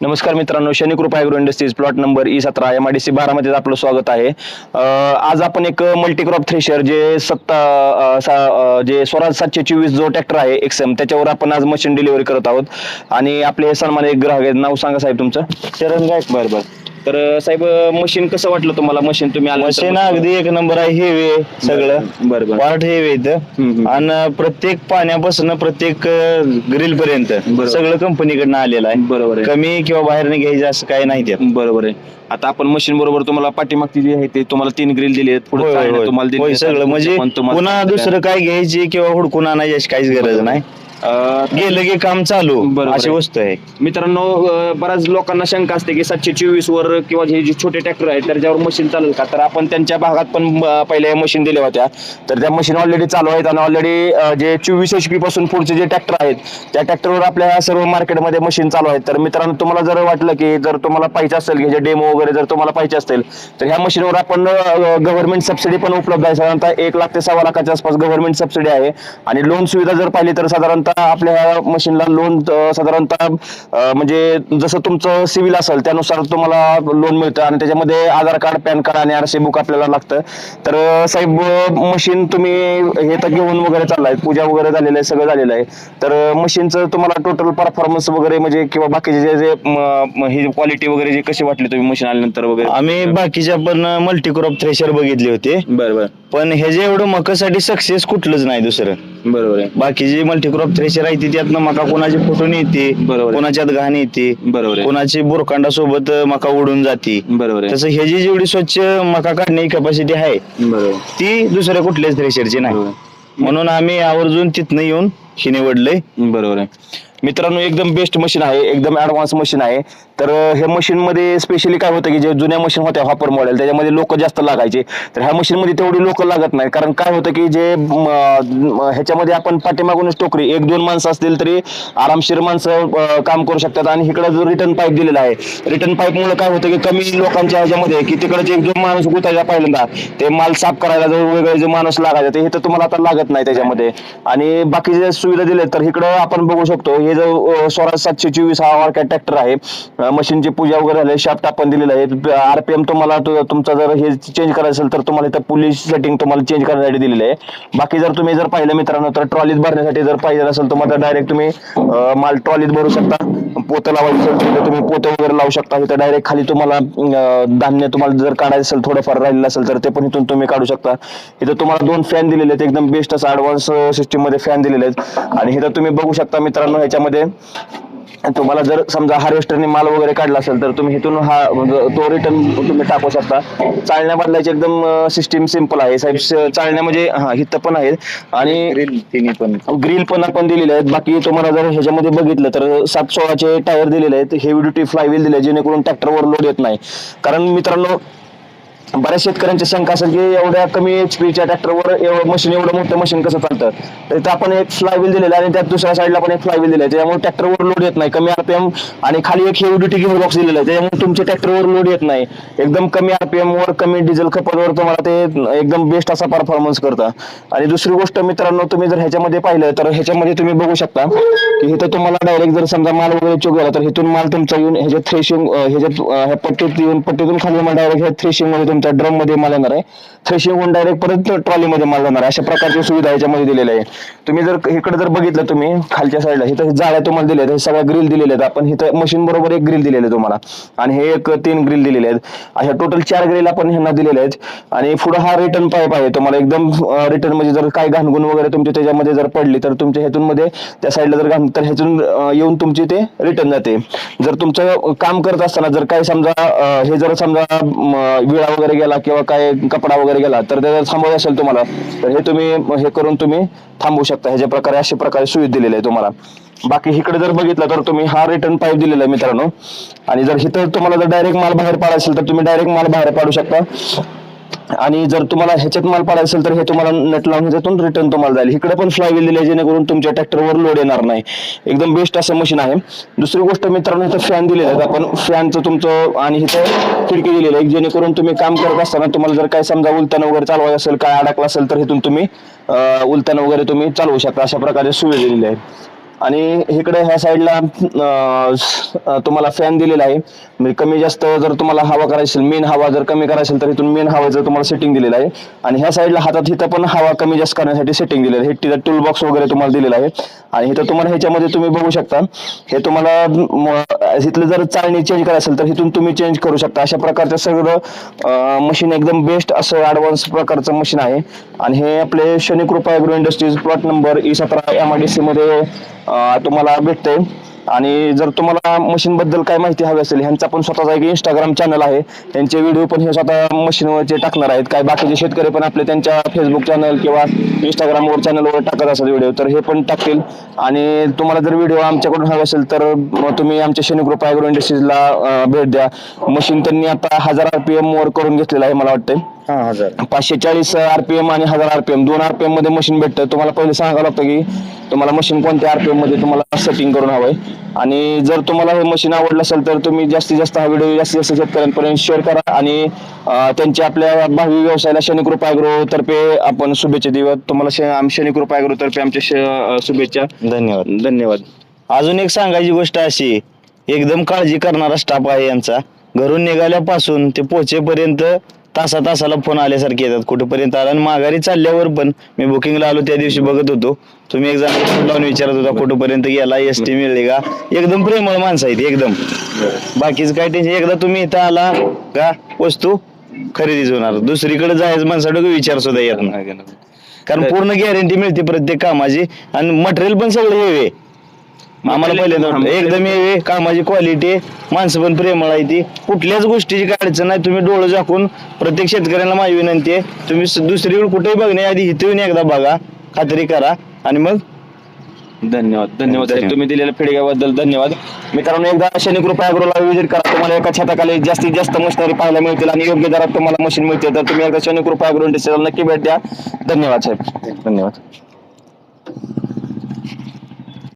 नमस्कार मित्रांनो Shani Kripa Agro Industries plot number E सतरा एम आय डी सी बारामध्ये आपलं स्वागत आहे. आज आपण एक मल्टीक्रॉप थ्रेशर जे सत्ता जे स्वराज सातशे चोवीस जो ट्रॅक्टर आहे एक्सएम त्याच्यावर आपण आज मशीन डिलिव्हरी करत आहोत. आणि आपले सन्मान एक ग्राहक आहेत. नाव सांगा साहेब तुमचं. चरण गायक बरं बरं. तर साहेब मशीन कसं वाटलं तुम्हाला? मशीन तुम्ही आलं मशीन अगदी एक नंबर आहे हेवी सगळं. बरं बरं पार्ट हेवी इथं. आणि प्रत्येक पाण्यापासून प्रत्येक ग्रिल पर्यंत बरोबर. सगळं कंपनीकडनं आलेलं आहे. बरोबर आहे. कमी किंवा बाहेरने घ्यायचं असं काही नाही त्यात. बरोबर आहे. आता आपण मशीन बरोबर तुम्हाला पाठीमागची जी आहे ते तुम्हाला तीन ग्रिल दिली आहेत. पुढे. तुम्हाला. सगळं. म्हणजे पुन्हा दुसरं काय घ्यायची किंवा हुडकून आणायची अशी काहीच गरज नाही. अं, गेलं की काम चालू. बरोबर अशी आहे. वस्तू आहे. मित्रांनो अं, बऱ्याच लोकांना शंका असते की सातशे चोवीस वर किंवा हे जे छोटे ट्रॅक्टर आहेत त्याच्यावर मशीन चालेल का? तर आपण त्यांच्या भागात पण अं, पहिले मशीन दिल्या होत्या. तर त्या मशीन ऑलरेडी चालू आहेत आणि ऑलरेडी जे चोवीस एच पी पासून पुढचे जे ट्रॅक्टर आहेत त्या ट्रॅक्टरवर आपल्या सर्व मार्केटमध्ये मशीन चालू आहेत. तर मित्रांनो तुम्हाला जर वाटलं की जर तुम्हाला पाहिजे असेल की जे डेमो वगैरे जर तुम्हाला पाहिजे असेल तर ह्या मशीनवर आपण गव्हर्नमेंट सबसिडी पण उपलब्ध आहे. साधारणतः एक लाख ते सव्वा लाखाच्या आसपास गव्हर्नमेंट सबसिडी आहे. आणि लोन सुविधा जर पाहिली तर साधारणतः आपल्या ह्या मशीनला लोन साधारणतः म्हणजे जसं तुमचं सिव्हिल असेल त्यानुसार तुम्हाला लोन मिळतं आणि त्याच्यामध्ये आधार कार्ड पॅन कार्ड आणि आरसी बुक आपल्याला लागतं. तर साहेब मशीन तुम्ही हे तर घेऊन वगैरे चाललाय पूजा वगैरे झालेलं आहे सगळं झालेलं आहे. तर मशीनचं तुम्हाला टोटल परफॉर्मन्स वगैरे म्हणजे किंवा बाकीचे जे जे ही क्वालिटी वगैरे जी कशी वाटली तुम्ही मशीन आल्यानंतर वगैरे? आम्ही बाकीच्या पण मल्टीक्रॉप थ्रेशर बघितले होते. बरं बरं. पण हे जे एवढं मकासाठी सक्सेस कुठलंच नाही दुसरं. बरोबर आहे. बाकीची मल्टीक्रॉप थ्रेशर आहे ती त्यातनं मका कोणाची फुटून येते बरोबर आहे. कोणाच्यात घाण येते बरोबर आहे. कोणाची बुरकांडा सोबत मका उडून जाते. बरोबर आहे. तसं ह्याची जेवढी स्वच्छ मका काढण्याची कॅपॅसिटी आहे बरोबर ती दुसऱ्या कुठल्याच थ्रेशरची नाही. बरोबर. म्हणून आम्ही आवर्जून तिथनं येऊन ही निवडलंय बरोबर आहे. मित्रांनो एकदम बेस्ट मशीन आहे एकदम ऍडव्हान्स मशीन आहे. तर ह्या हे स्पेशली काय होतं की जे जुन्या मशीन होत्या हॉपर मॉडेल त्याच्यामध्ये लोक जास्त लागायचे. तर ह्या मशीनमध्ये तेवढी लोक लागत नाही कारण काय होतं की जे ह्याच्यामध्ये आपण पाठीमागूनच टोकरी एक दोन माणसं असतील तरी आरामशीर माणसं काम करू शकतात. आणि इकडे जो रिटर्न पाईप दिलेला आहे रिटर्न पाईपमुळे काय होतं की कमी लोकांच्या ह्याच्यामध्ये की तिकडे एक दोन माणूस गुतायचा पहिल्यांदा ते माल साफ करायला जो वेगळे जे माणूस लागायचा ते तर तुम्हाला आता लागत नाही त्याच्यामध्ये. आणि बाकीच्या सुविधा दिले तर इकडं आपण बघू शकतो हे जो स्वराज सातशे चोवीस हा मार्केट ट्रॅक्टर आहे मशीनची पूजा वगैरे झाली शाफ्ट आपण दिलेला आहे. आरपीएम तुम्हाला तुमचा जर हे चेंज करायचं असेल तर तुम्हाला इथं पोलीस सेटिंग तुम्हाला चेंज करण्यासाठी दिलेलं आहे. बाकी जर तुम्ही जर पाहिलं मित्रांनो तर ट्रॉलीत भरण्यासाठी जर पाहिजे असेल तुम्हाला डायरेक्ट तुम्ही माल ट्रॉलीत भरू शकता. पोतं लावायचं असेल तुम्ही पोतं वगैरे लावू शकता. इथं डायरेक्ट खाली तुम्हाला धान्य तुम्हाला जर काढायचं असेल थोडंफार राहिलेलं असेल तर ते पण इथून तुम्ही काढू शकता. इथं तुम्हाला दोन फॅन दिलेले आहेत. एकदम बेस्ट असं ऍडव्हान्स सिस्टीममध्ये फॅन दिलेले आहेत. आणि इथं तुम्ही बघू शकता मित्रांनो ह्याच्यामध्ये तुम्हाला जर समजा हार्वेस्टरने माल वगैरे काढला असेल तर तुम्ही इथून हा म्हणजे तो रिटर्न तुम्ही टाकू शकता. चालण्या बदलायची एकदम सिस्टीम सिंपल आहे. साहेब चालण्या म्हणजे हा इथं पण आहेत. आणि पण. ग्रिल पण आपण दिलेले आहेत. बाकी तुम्हाला जर ह्याच्यामध्ये बघितलं तर सात सोळाचे टायर दिलेले आहेत. हेवी ड्युटी फ्लायव्हील दिले जेणेकरून ट्रॅक्टरवर लोड येत नाही. कारण मित्रांनो बऱ्याच शेतकऱ्यांची शंका असेल की एवढ्या कमी एच पीच्या ट्रॅक्टरवर मशीन एवढं मोठं मशीन कसं चालतं? तर इथं आपण एक फ्लायव्हील दिलेलं आणि त्यात दुसऱ्या साईडला पण एक फ्लायव्हील दिलं त्यामुळे ट्रॅक्टरवर लोड येत नाही. कमी आरपीएम आणि खाली एक हेवी ड्युटी गिअर बॉक्स दिलेला आहे. त्यामुळे तुमच्या ट्रॅक्टरवर लोड येत नाही. एकदम कमी आरपीएम वर कमी डिझेल खपतवर तुम्हाला ते एकदम बेस्ट असा परफॉर्मन्स करतं. आणि दुसरी गोष्ट मित्रांनो तुम्ही जर ह्याच्यामध्ये पाहिलं तर ह्याच्यामध्ये तुम्ही बघू शकता की इथं तुम्हाला डायरेक्ट जर समजा माल वगैरे चोक गेला तर इथून माल तुमचा येऊन ह्याच्यात थ्रेशिंग ह्याच्यात ह्या पट्टीत येऊन पट्टीतून खाली माल डायरेक्ट ह्या थ्रेशिंगमध्ये तुमच्या ड्रममध्ये माल येणार आहे. थ्रेशिंग होऊन डायरेक्ट परत ट्रॉलीमध्ये माल जाणार आहे. अशा प्रकारची सुविधा याच्यामध्ये दिलेली आहे तुम्ही जर इकडे जर बघितलं तुम्ही खालच्या साईडला इथं जाळ्या तुम्हाला दिल्या आहेत. सगळ्या ग्रिल दिलेल्या आहेत. आपण इथं मशीन बरोबर एक ग्रिल दिलेले आहे तुम्हाला. आणि हे एक तीन ग्रिल दिलेले आहेत. अशा टोटल चार ग्रिल आपण ह्यांना दिलेले आहेत. आणि पुढे हा रिटर्न पाईप आहे. तुम्हाला एकदम रिटर्न म्हणजे जर काय घाणगुण वगैरे तुमच्या त्याच्यामध्ये जर पडली तर तुमच्या ह्यातून मध्ये त्या साईडला जर घाण तर ह्यातून येऊन तुमची ते रिटर्न जाते. जर तुमचं काम करत असताना जर काय समजा हे जर समजा विळा वगैरे गेला किंवा काय कपडा वगैरे गेला तर ते जर थांबवायचं असेल तुम्हाला तर हे तुम्ही हे करून तुम्ही थांबवू शकता. ह्याच्या प्रकारे अशा प्रकारे सुविधा दिलेली आहे तुम्हाला. बाकी इकडे जर बघितलं तर तुम्ही हा रिटर्न पाईप दिलेला आहे मित्रांनो. आणि जर इथं तुम्हाला जर डायरेक्ट माल बाहेर पाडायचा असेल तर तुम्ही डायरेक्ट माल बाहेर पाडू शकता. आणि जर तुम्हाला ह्याच्यात माल पाडायचा असेल तर हे तुम्हाला नट लावून ह्याच्यातून रिटर्न तुम्हाला जाईल. इकडे पण फ्लायव्हील दिले जेणेकरून तुमच्या ट्रॅक्टरवर लोड येणार नाही. एकदम बेस्ट असं मशीन आहे. दुसरी गोष्ट मित्रांनो इथं फॅन दिलेले आहेत. आपण फॅनचं तुमचं आणि इथं खिडकी दिलेली आहे जेणेकरून तुम्ही काम करत असताना तुम्हाला जर काय समजा उलताना वगैरे चालवायचं असेल काय अडकला असेल तर इथून तुम्ही अं, वगैरे तुम्ही चालवू शकता. अशा प्रकारे सुविधा दिलेली आहे आणि इकडे ह्या साईडला तुम्हाला फॅन दिलेला आहे. म्हणजे कमी जास्त जर तुम्हाला हवा करायची असेल मेन हवा जर कमी करायची असेल तर इथून मेन हवाचं तुम्हाला सेटिंग दिलेलं आहे. आणि ह्या साईडला हातात इथं पण हवा कमी जास्त करण्यासाठी सेटिंग दिलेलं आहे. हे तिथं टूल बॉक्स वगैरे तुम्हाला दिलेला आहे. आणि इथं तुम्हाला ह्याच्यामध्ये तुम्ही बघू शकता हे तुम्हाला इथलं जर चालणी चेंज करायचं असेल तर इथून तुम्ही चेंज करू शकता. अशा प्रकारचं सगळं मशीन एकदम बेस्ट असं ॲडव्हान्स प्रकारचं मशीन आहे. आणि हे आपले Shanikripa Agro Industries plot number E सतरा एम आय डी सी मध्ये तुम्हाला भेटते आणि जर तुम्हाला मशीन बद्दल काय माहिती हवी असेल ह्यांचा पण स्वतःचा एक इंस्टाग्राम चॅनल आहे. त्यांचे व्हिडिओ पण हे स्वतः मशीनवरचे टाकणार आहेत. काय बाकीचे शेतकरी पण आपले त्यांच्या फेसबुक चॅनल किंवा इंस्टाग्रामवर चॅनलवर टाकत असतात व्हिडिओ तर हे पण टाकतील. आणि तुम्हाला जर व्हिडिओ आमच्याकडून हवे असेल तर मग तुम्ही आमच्या शनिग्रुप ॲग्रो इंडस्ट्रीजला भेट द्या. मशीन त्यांनी आता हजार आर पी एमवर करून घेतलेलं आहे मला वाटतं हा हजार. पाचशे चाळीस आरपीएम आणि हजार आरपीएम दोन आरपीएममध्ये मशीन भेटतं. तुम्हाला पहिले सांगावं लागतं की तुम्हाला मशीन कोणत्या आरपीएममध्ये तुम्हाला सेटिंग करून हवंय. आणि जर तुम्हाला हे मशीन आवडलं असेल तर तुम्ही जास्तीत जास्त हा व्हिडिओ जास्तीत जास्त शेतकऱ्यांपर्यंत शेअर करा. आणि त्यांच्या आपल्या भावी व्यवसायाला शनिकृप ॲग्रो तर्फे आपण शुभेच्छा देऊया तुम्हाला शनिकृप ॲग्रो तर्फे आमच्या शुभेच्छा. धन्यवाद. धन्यवाद. अजून एक सांगायची गोष्ट अशी एकदम काळजी करणारा स्टाफ आहे यांचा. घरून निघाल्यापासून ते पोहोचेपर्यंत तासा तासाला फोन आल्यासारखे येतात. कुठेपर्यंत आला आणि माघारी चालल्यावर पण मी बुकिंगला आलो त्या दिवशी बघत होतो. तुम्ही एक जण लावून विचारत होता कुठेपर्यंत गेला एस टी मिळले का? एकदम प्रेमळ माणसं आहेत एकदम. बाकीचं काय टेन्शन एकदा तुम्ही इथं आला का? वस्तू खरेदीच होणार. दुसरीकडे जायचं माणसाकडे विचार सुद्धा येत नाही. कारण पूर्ण गॅरंटी मिळते प्रत्येक कामाची. आणि मटेरियल पण सगळं हेवे आम्हाला पहिले नव्हतं. एकदम कामाची क्वालिटी माणसं पण प्रेमळ आहे ती. कुठल्याच गोष्टीची अडचण नाही. तुम्ही डोळं झाकून प्रत्येक शेतकऱ्यांना माझी विनंती आहे तुम्ही दुसरीकडे कुठेही बघण्याआधी इथे येऊन एकदा बघा. खात्री करा. आणि मग? धन्यवाद. धन्यवाद साहेब. तुम्ही दिलेल्या फिडब्याबद्दल धन्यवाद. मित्रांनो एकदा शनिकृप ॲग्रोला विजिट करा. तुम्हाला एका छताखाली जास्तीत जास्त मशिनरी पाहायला मिळतील आणि योग्य दरात तुम्हाला मशीन मिळते. तर तुम्ही एकदा ॲग्रो इंडस्ट्रीला नक्की भेट द्या. धन्यवाद साहेब. धन्यवाद.